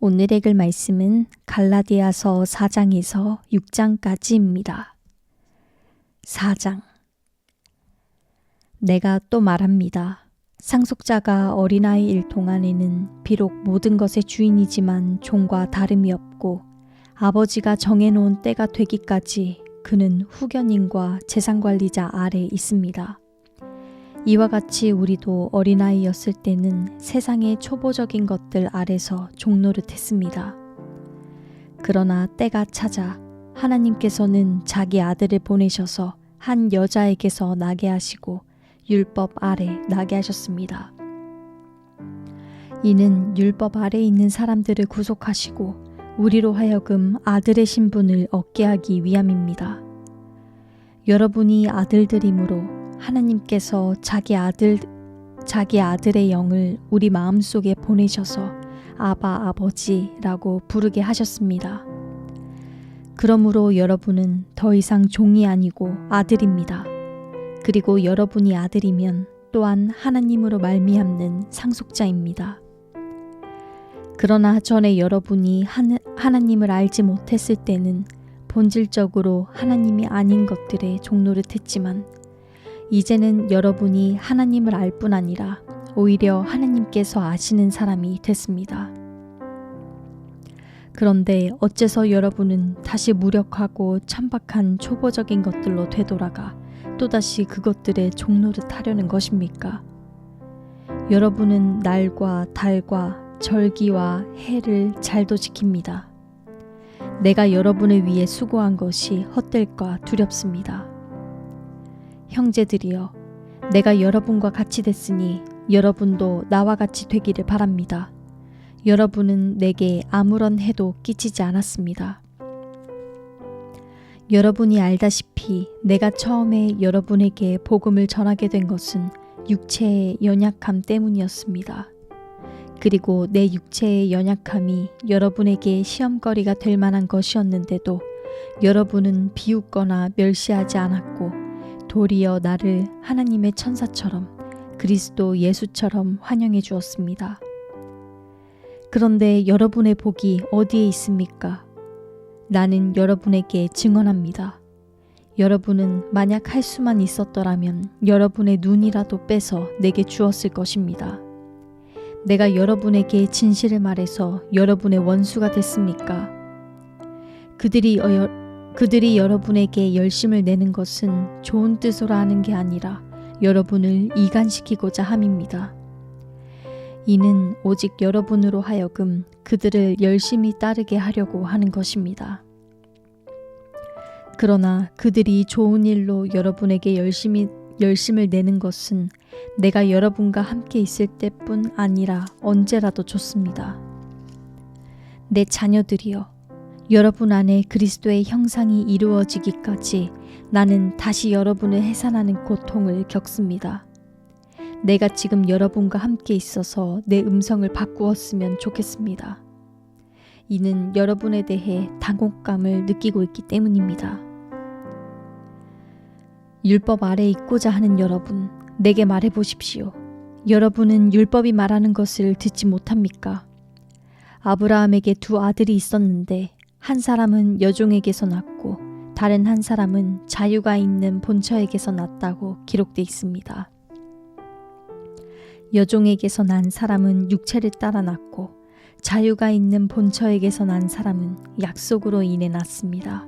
오늘 읽을 말씀은 갈라디아서 4장에서 6장까지입니다. 4장 내가 또 말합니다. 상속자가 어린아이 일 동안에는 비록 모든 것의 주인이지만 종과 다름이 없고 아버지가 정해놓은 때가 되기까지 그는 후견인과 재산관리자 아래 있습니다. 이와 같이 우리도 어린아이였을 때는 세상의 초보적인 것들 아래서 종노릇 했습니다. 그러나 때가 찾아 하나님께서는 자기 아들을 보내셔서 한 여자에게서 나게 하시고 율법 아래 나게 하셨습니다. 이는 율법 아래 있는 사람들을 구속하시고 우리로 하여금 아들의 신분을 얻게 하기 위함입니다. 여러분이 아들들이므로 하나님께서 자기 아들 자기 아들의 영을 우리 마음속에 보내셔서 아바 아버지라고 부르게 하셨습니다. 그러므로 여러분은 더 이상 종이 아니고 아들입니다. 그리고 여러분이 아들이면 또한 하나님으로 말미암는 상속자입니다. 그러나 전에 여러분이 하나님을 알지 못했을 때는 본질적으로 하나님이 아닌 것들에 종노릇했지만 이제는 여러분이 하나님을 알 뿐 아니라 오히려 하나님께서 아시는 사람이 됐습니다. 그런데 어째서 여러분은 다시 무력하고 천박한 초보적인 것들로 되돌아가 또다시 그것들에 종노릇 하려는 것입니까? 여러분은 날과 달과 절기와 해를 잘도 지킵니다. 내가 여러분을 위해 수고한 것이 헛될까 두렵습니다. 형제들이여, 내가 여러분과 같이 됐으니 여러분도 나와 같이 되기를 바랍니다. 여러분은 내게 아무런 해도 끼치지 않았습니다. 여러분이 알다시피 내가 처음에 여러분에게 복음을 전하게 된 것은 육체의 연약함 때문이었습니다. 그리고 내 육체의 연약함이 여러분에게 시험거리가 될 만한 것이었는데도 여러분은 비웃거나 멸시하지 않았고 도리어 나를 하나님의 천사처럼 그리스도 예수처럼 환영해 주었습니다. 그런데 여러분의 복이 어디에 있습니까? 나는 여러분에게 증언합니다. 여러분은 만약 할 수만 있었더라면 여러분의 눈이라도 빼서 내게 주었을 것입니다. 내가 여러분에게 진실을 말해서 여러분의 원수가 됐습니까? 그들이 어, 그들이 여러분에게 열심을 내는 것은 좋은 뜻으로 하는 게 아니라 여러분을 이간시키고자 함입니다. 이는 오직 여러분으로 하여금 그들을 열심히 따르게 하려고 하는 것입니다. 그러나 그들이 좋은 일로 여러분에게 열심히 열심을 내는 것은 내가 여러분과 함께 있을 때뿐 아니라 언제라도 좋습니다. 내 자녀들이여 여러분 안에 그리스도의 형상이 이루어지기까지 나는 다시 여러분을 해산하는 고통을 겪습니다. 내가 지금 여러분과 함께 있어서 내 음성을 바꾸었으면 좋겠습니다. 이는 여러분에 대해 당혹감을 느끼고 있기 때문입니다. 율법 아래 있고자 하는 여러분, 내게 말해 보십시오. 여러분은 율법이 말하는 것을 듣지 못합니까? 아브라함에게 두 아들이 있었는데 한 사람은 여종에게서 났고 다른 한 사람은 자유가 있는 본처에게서 났다고 기록돼 있습니다. 여종에게서 난 사람은 육체를 따라 났고 자유가 있는 본처에게서 난 사람은 약속으로 인해 났습니다.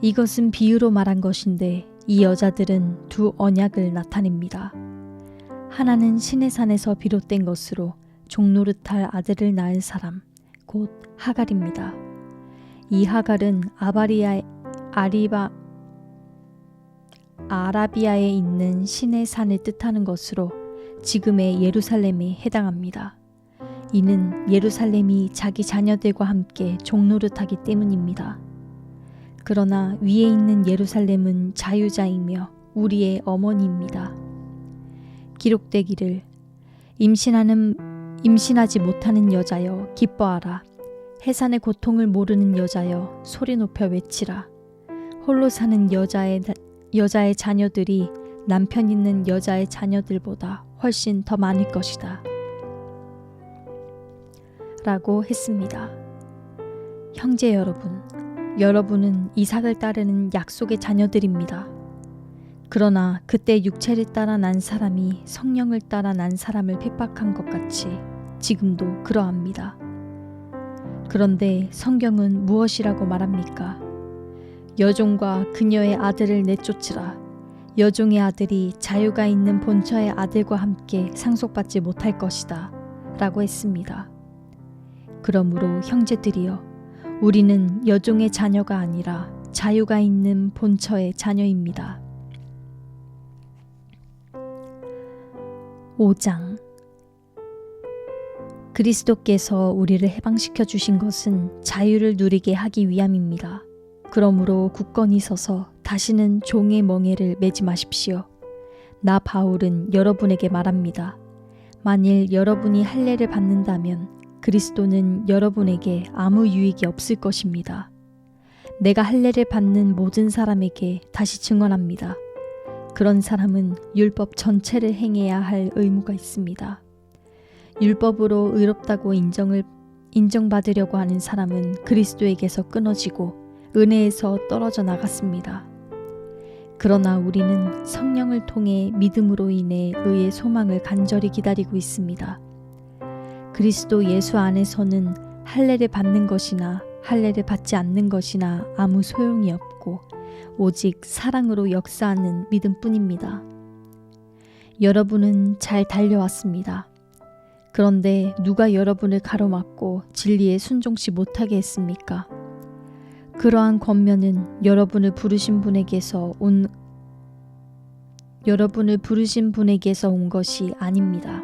이것은 비유로 말한 것인데 이 여자들은 두 언약을 나타냅니다. 하나는 신의 산에서 비롯된 것으로 종노릇할 아들을 낳은 사람, 곧 하갈입니다. 이 하갈은 아바리아 아리바 아라비아에 있는 신의 산을 뜻하는 것으로 지금의 예루살렘에 해당합니다. 이는 예루살렘이 자기 자녀들과 함께 종노릇하기 때문입니다. 그러나 위에 있는 예루살렘은 자유자이며 우리의 어머니입니다. 기록되기를 임신하는 임신하지 못하는 여자여 기뻐하라 해산의 고통을 모르는 여자여 소리 높여 외치라. 홀로 사는 여자의 여자의 자녀들이 남편 있는 여자의 자녀들보다 훨씬 더 많을 것이다. 라고 했습니다. 형제 여러분, 여러분은 이삭을 따르는 약속의 자녀들입니다. 그러나 그때 육체를 따라 난 사람이 성령을 따라 난 사람을 핍박한 것 같이 지금도 그러합니다. 그런데 성경은 무엇이라고 말합니까? 여종과 그녀의 아들을 내쫓으라. 여종의 아들이 자유가 있는 본처의 아들과 함께 상속받지 못할 것이다. 라고 했습니다. 그러므로 형제들이여, 우리는 여종의 자녀가 아니라 자유가 있는 본처의 자녀입니다. 5장 그리스도께서 우리를 해방시켜 주신 것은 자유를 누리게 하기 위함입니다. 그러므로 굳건히 서서 다시는 종의 멍에를 매지 마십시오. 나 바울은 여러분에게 말합니다. 만일 여러분이 할례를 받는다면 그리스도는 여러분에게 아무 유익이 없을 것입니다. 내가 할례를 받는 모든 사람에게 다시 증언합니다. 그런 사람은 율법 전체를 행해야 할 의무가 있습니다. 율법으로 의롭다고 인정을 인정받으려고 하는 사람은 그리스도에게서 끊어지고 은혜에서 떨어져 나갔습니다. 그러나 우리는 성령을 통해 믿음으로 인해 의의 소망을 간절히 기다리고 있습니다. 그리스도 예수 안에서는 할례를 받는 것이나 할례를 받지 않는 것이나 아무 소용이 없고 오직 사랑으로 역사하는 믿음뿐입니다. 여러분은 잘 달려왔습니다. 그런데 누가 여러분을 가로막고 진리에 순종치 못하게 했습니까? 그러한 권면은 여러분을 부르신 분에게서 온 여러분을 부르신 분에게서 온 것이 아닙니다.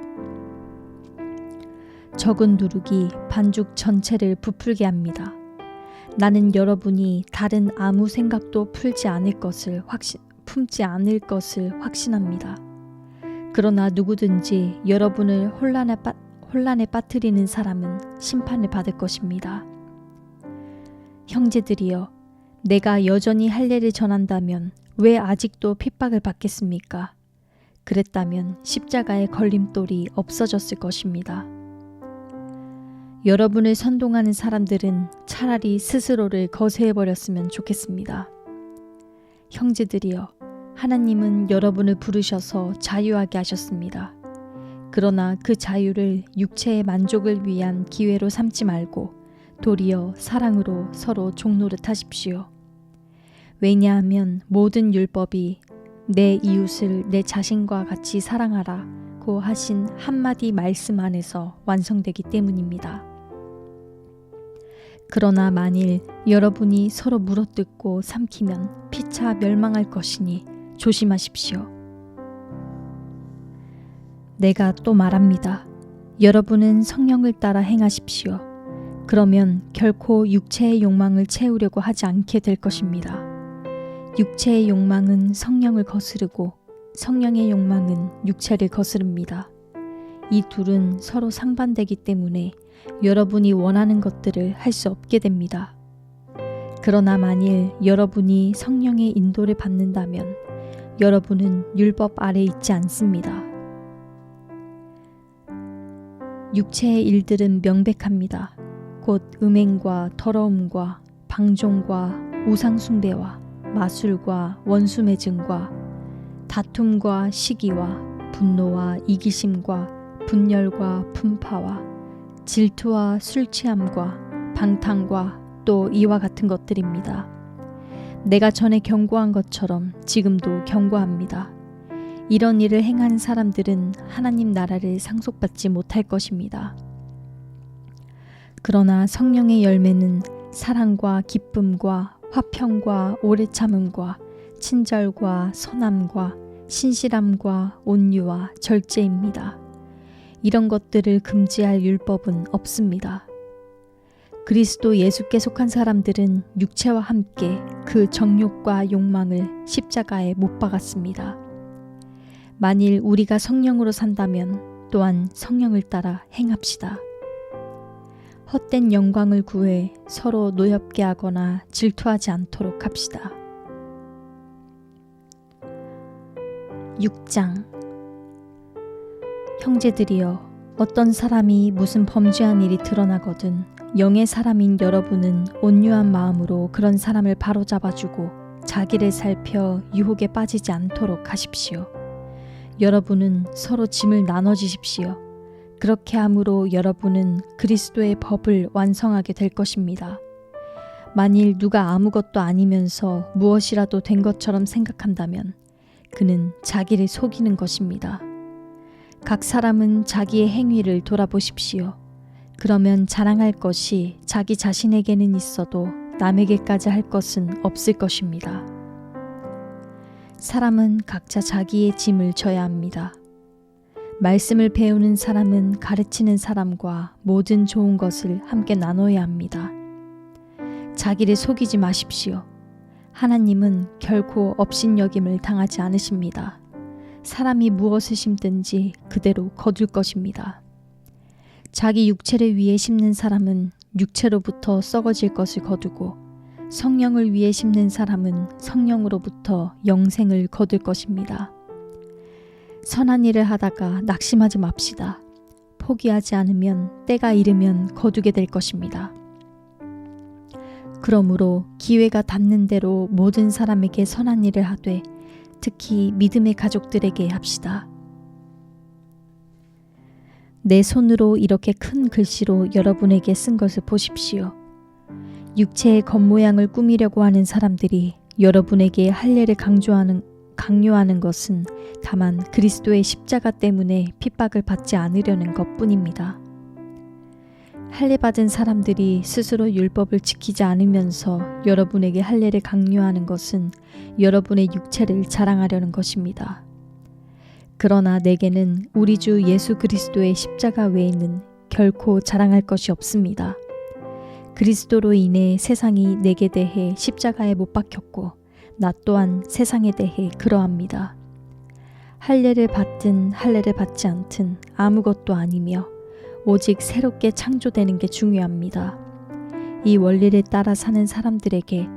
적은 누룩이 반죽 전체를 부풀게 합니다. 나는 여러분이 다른 아무 생각도 풀지 않을 것을 확신, 품지 않을 것을 확신합니다. 그러나 누구든지 여러분을 혼란에, 빠, 혼란에 빠뜨리는 사람은 심판을 받을 것입니다. 형제들이여, 내가 여전히 할례를 전한다면 왜 아직도 핍박을 받겠습니까? 그랬다면 십자가의 걸림돌이 없어졌을 것입니다. 여러분을 선동하는 사람들은 차라리 스스로를 거세해버렸으면 좋겠습니다. 형제들이여, 하나님은 여러분을 부르셔서 자유하게 하셨습니다. 그러나 그 자유를 육체의 만족을 위한 기회로 삼지 말고 도리어 사랑으로 서로 종노릇 하십시오. 왜냐하면 모든 율법이 내 이웃을 내 자신과 같이 사랑하라고 하신 한마디 말씀 안에서 완성되기 때문입니다. 그러나 만일 여러분이 서로 물어뜯고 삼키면 피차 멸망할 것이니 조심하십시오. 내가 또 말합니다. 여러분은 성령을 따라 행하십시오. 그러면 결코 육체의 욕망을 채우려고 하지 않게 될 것입니다. 육체의 욕망은 성령을 거스르고 성령의 욕망은 육체를 거스릅니다. 이 둘은 서로 상반되기 때문에 여러분이 원하는 것들을 할 수 없게 됩니다. 그러나 만일 여러분이 성령의 인도를 받는다면 여러분은 율법 아래 있지 않습니다. 육체의 일들은 명백합니다. 곧 음행과 더러움과 방종과 우상숭배와 마술과 원수매증과 다툼과 시기와 분노와 이기심과 분열과 분파와 질투와 술 취함과 방탕과 또 이와 같은 것들입니다. 내가 전에 경고한 것처럼 지금도 경고합니다. 이런 일을 행한 사람들은 하나님 나라를 상속받지 못할 것입니다. 그러나 성령의 열매는 사랑과 기쁨과 화평과 오래 참음과 친절과 선함과 신실함과 온유와 절제입니다. 이런 것들을 금지할 율법은 없습니다. 그리스도 예수께 속한 사람들은 육체와 함께 그 정욕과 욕망을 십자가에 못 박았습니다. 만일 우리가 성령으로 산다면 또한 성령을 따라 행합시다. 헛된 영광을 구해 서로 노엽게 하거나 질투하지 않도록 합시다. 6장 형제들이여 어떤 사람이 무슨 범죄한 일이 드러나거든 영의 사람인 여러분은 온유한 마음으로 그런 사람을 바로잡아주고 자기를 살펴 유혹에 빠지지 않도록 하십시오. 여러분은 서로 짐을 나눠주십시오. 그렇게 함으로 여러분은 그리스도의 법을 완성하게 될 것입니다. 만일 누가 아무것도 아니면서 무엇이라도 된 것처럼 생각한다면 그는 자기를 속이는 것입니다. 각 사람은 자기의 행위를 돌아보십시오. 그러면 자랑할 것이 자기 자신에게는 있어도 남에게까지 할 것은 없을 것입니다. 사람은 각자 자기의 짐을 져야 합니다. 말씀을 배우는 사람은 가르치는 사람과 모든 좋은 것을 함께 나눠야 합니다. 자기를 속이지 마십시오. 하나님은 결코 업신여김을 당하지 않으십니다. 사람이 무엇을 심든지 그대로 거둘 것입니다. 자기 육체를 위해 심는 사람은 육체로부터 썩어질 것을 거두고 성령을 위해 심는 사람은 성령으로부터 영생을 거둘 것입니다. 선한 일을 하다가 낙심하지 맙시다. 포기하지 않으면 때가 이르면 거두게 될 것입니다. 그러므로 기회가 닿는 대로 모든 사람에게 선한 일을 하되 특히 믿음의 가족들에게 합시다. 내 손으로 이렇게 큰 글씨로 여러분에게 쓴 것을 보십시오. 육체의 겉모양을 꾸미려고 하는 사람들이 여러분에게 할례를 강조하는 강요하는 것은 다만 그리스도의 십자가 때문에 핍박을 받지 않으려는 것 뿐입니다. 할례 받은 사람들이 스스로 율법을 지키지 않으면서 여러분에게 할례를 강요하는 것은 여러분의 육체를 자랑하려는 것입니다. 그러나 내게는 우리 주 예수 그리스도의 십자가 외에는 결코 자랑할 것이 없습니다. 그리스도로 인해 세상이 내게 대해 십자가에 못 박혔고 나 또한 세상에 대해 그러합니다. 할례를 받든 할례를 받지 않든 아무것도 아니며 오직 새롭게 창조되는 게 중요합니다. 이 원리를 따라 사는 사람들에게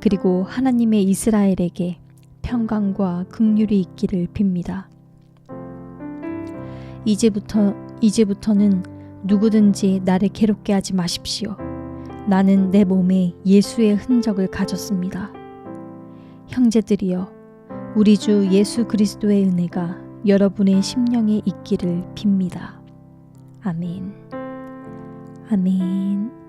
그리고 하나님의 이스라엘에게 평강과 긍휼이 있기를 빕니다. 이제부터 이제부터는 누구든지 나를 괴롭게 하지 마십시오. 나는 내 몸에 예수의 흔적을 가졌습니다. 형제들이여, 우리 주 예수 그리스도의 은혜가 여러분의 심령에 있기를 빕니다. 아멘. 아멘.